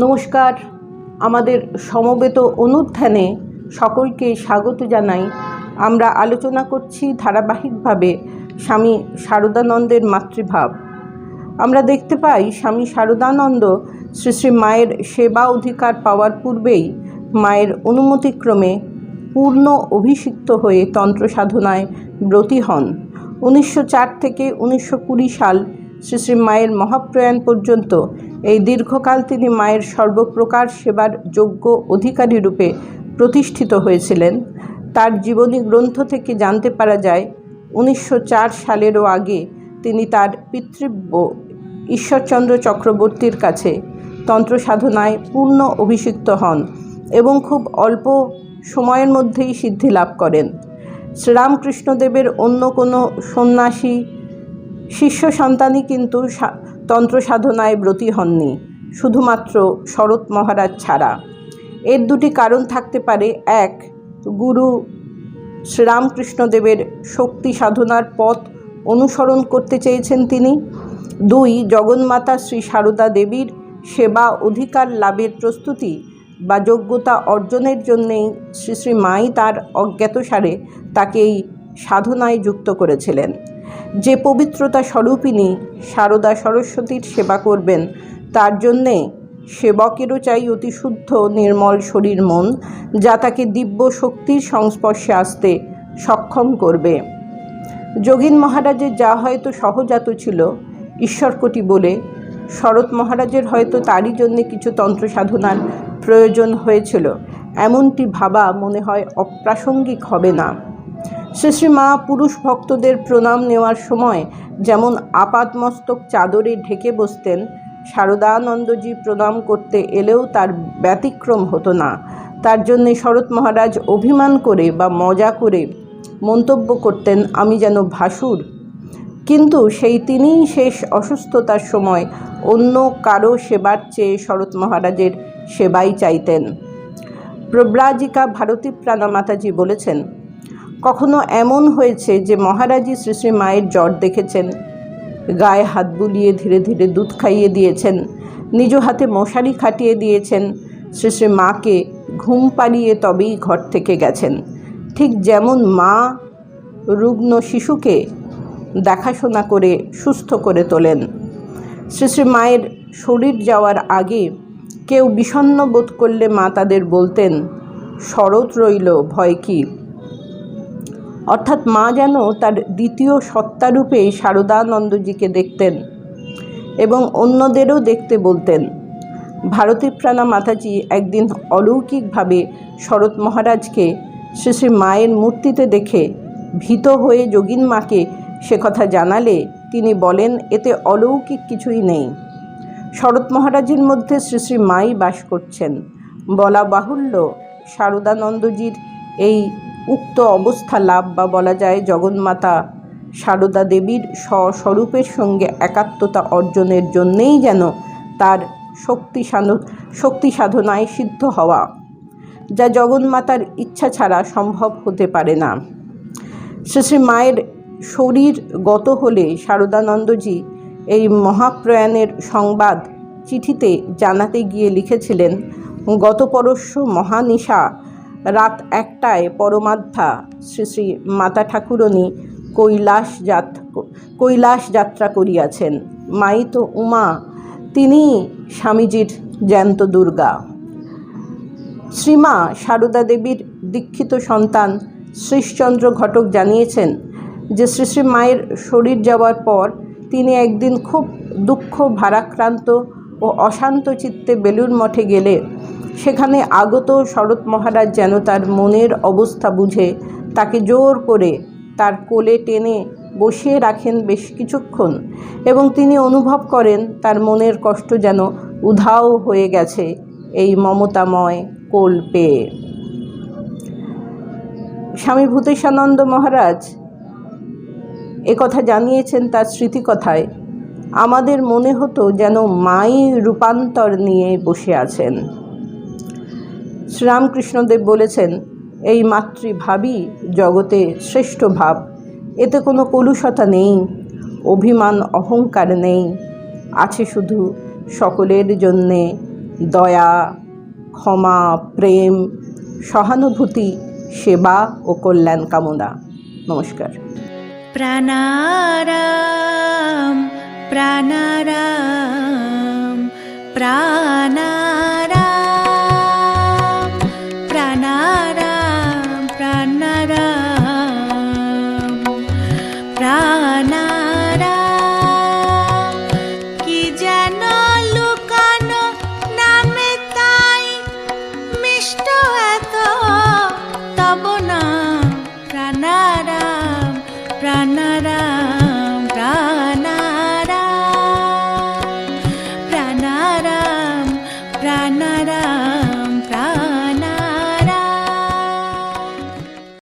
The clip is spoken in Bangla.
নমস্কার। আমাদের সমবেত অনুধ্যানে সকলকে স্বাগত জানাই। আমরা আলোচনা করছি ধারাবাহিকভাবে স্বামী শারদানন্দের মাতৃভাব। আমরা দেখতে পাই স্বামী শারদানন্দ শ্রী শ্রী মায়ের সেবা অধিকার পাওয়ার পূর্বেই মায়ের অনুমতিক্রমে পূর্ণ অভিষিক্ত হয়ে তন্ত্র সাধনায় ব্রতী হন। উনিশশো চার থেকে উনিশশো কুড়ি সাল শ্রী শ্রী মায়ের মহাপ্রয়াণ পর্যন্ত এই দীর্ঘকাল তিনি মায়ের সর্বপ্রকার সেবার যোগ্য অধিকারী রূপে প্রতিষ্ঠিত হয়েছিলেন। তার জীবনী গ্রন্থ থেকে জানতে পারা যায়, উনিশশো চার সালেরও আগে তিনি তার পিতৃব্য ঈশ্বরচন্দ্র চক্রবর্তীর কাছে তন্ত্র সাধনায় পূর্ণ অভিষিক্ত হন এবং খুব অল্প সময়ের মধ্যেই সিদ্ধি লাভ করেন। শ্রীরামকৃষ্ণদেবের অন্য কোনো সন্ন্যাসী, শিষ্য সন্তানই কিন্তু তন্ত্র সাধনায় ব্রতী হননি, শুধুমাত্র শরৎ মহারাজ ছাড়া। এর দুটি কারণ থাকতে পারে। এক, গুরু শ্রীরামকৃষ্ণদেবের শক্তি সাধনার পথ অনুসরণ করতে চেয়েছেন তিনি। দুই, জগন্মাতা শ্রী সারদা দেবীর সেবা অধিকার লাভের প্রস্তুতি বা যোগ্যতা অর্জনের জন্যেই শ্রী শ্রী মাই তার অজ্ঞাতসারে তাকে এই সাধনায় যুক্ত করেছিলেন। যে পবিত্রতা স্বরূপিনী সারদা সরস্বতীর সেবা করবেন, তার জন্যে সেবকেরও চাই অতি শুদ্ধ, নির্মল শরীর মন, যা তাকে দিব্য শক্তির সংস্পর্শে আসতে সক্ষম করবে। যোগীন মহারাজের যা হয়তো সহজাত ছিল ঈশ্বরকটি বলে, শরৎ মহারাজের হয়তো তারই জন্য কিছু তন্ত্র সাধনার প্রয়োজন হয়েছিল, এমনটি ভাবা মনে হয় অপ্রাসঙ্গিক হবে না। শ্রী শ্রী মা পুরুষ ভক্তদের প্রণাম নেওয়ার সময় যেমন আপাতমস্তক চাদরে ঢেকে বসতেন, শারদানন্দজি প্রণাম করতে এলেও তার ব্যতিক্রম হতো না। তার জন্যে শরৎ মহারাজ অভিমান করে বা মজা করে মন্তব্য করতেন, আমি যেন ভাসুর। কিন্তু সেই তিনিই শেষ অসুস্থতার সময় অন্য কারও সেবার চেয়ে শরৎ মহারাজের সেবাই চাইতেন। প্রব্রাজিকা ভারতী প্রাণা মাতাজি বলেছেন কখনো এমন হয়েছে যে মহারাজই শ্রী শ্রী মায়ের জ্বর দেখেছেন? গায়ে হাত বুলিয়ে ধীরে ধীরে দুধ খাইয়ে দিয়েছেন। নিজ হাতে মশারি খাটিয়ে দিয়েছেন। শ্রী শ্রী মাকে ঘুম পাড়িয়ে তবেই ঘর থেকে গেছেন। ঠিক যেমন মা রুগ্ন শিশুকে দেখাশোনা করে, সুস্থ করে তোলেন। শ্রী শ্রী মায়ের শরীর যাওয়ার আগে কেউ বিষণ্ণ বোধ করলে মা তাদের বলতেন, শরৎ রইল, ভয় কী? অর্থাৎ মা যেন তার দ্বিতীয় সত্তারূপে শারদানন্দজিকে দেখতেন এবং অন্যদেরও দেখতে বলতেন। ভারতী প্রাণা মাতাজি একদিন অলৌকিকভাবে শরৎ মহারাজকে শ্রী শ্রী মায়ের মূর্তিতে দেখে ভীত হয়ে যোগিন মাকে সে কথা জানালে তিনি বলেন, এতে অলৌকিক কিছুই নেই। শরৎ মহারাজের মধ্যে শ্রী শ্রী মাই বাস করছেন। বলা বাহুল্য শারদানন্দজির এই উক্ত অবস্থা লাভ বা বলা যায় জগন্মাতা সারদা দেবীর স্বস্বরূপের সঙ্গে একাত্মতা অর্জনের জন্যেই যেন তার শক্তি শক্তি সাধনায় সিদ্ধ হওয়া, যা জগন্মাতার ইচ্ছা ছাড়া সম্ভব হতে পারে না। শ্রী মায়ের শরীর গত হলে শারদানন্দজি এই মহাপ্রয়াণের সংবাদ চিঠিতে জানাতে গিয়ে লিখেছিলেন গত পরশু মহানিশা রাত একটায় পরমাধ্যা শ্রী শ্রী মাতা ঠাকুরনী কৈলাস যাত কৈলাস যাত্রা করিয়াছেন। মাই তো উমা, তিনি স্বামীজির জ্যান্ত দুর্গা। শ্রীমা সারদা দেবীর দীক্ষিত সন্তান শ্রীশচন্দ্র ঘটক জানিয়েছেন যে শ্রী শ্রী মায়ের শরীর যাওয়ার পর তিনি একদিন খুব দুঃখ, ভারাক্রান্ত ও অশান্ত চিত্তে বেলুর মঠে গেলে সেখানে আগত শরৎ মহারাজ যেন তার মনের অবস্থা বুঝে, তাকে জোর করে তার কোলে টেনে বসিয়ে রাখেন বেশ কিছুক্ষণ এবং তিনি অনুভব করেন তার মনের কষ্ট যেন উধাও হয়ে গেছে এই মমতাময় কোল পেয়ে। স্বামী ভূতেশানন্দ মহারাজ একথা জানিয়েছেন তার স্মৃতিকথায়, আমাদের মনে হতো যেন মাই রূপান্তর নিয়ে বসে আছেন। শ্রীরামকৃষ্ণদেব বলেছেন, এই মাতৃভাবই জগতে শ্রেষ্ঠ ভাব। এতে কোনো কলুষতা নেই, অভিমান অহংকার নেই। আছে শুধু সকলের জন্যে দয়া, ক্ষমা, প্রেম, সহানুভূতি, সেবা ও কল্যাণ কামনা। নমস্কার। প্রাণারাম প্রাণারাম, প্রাণা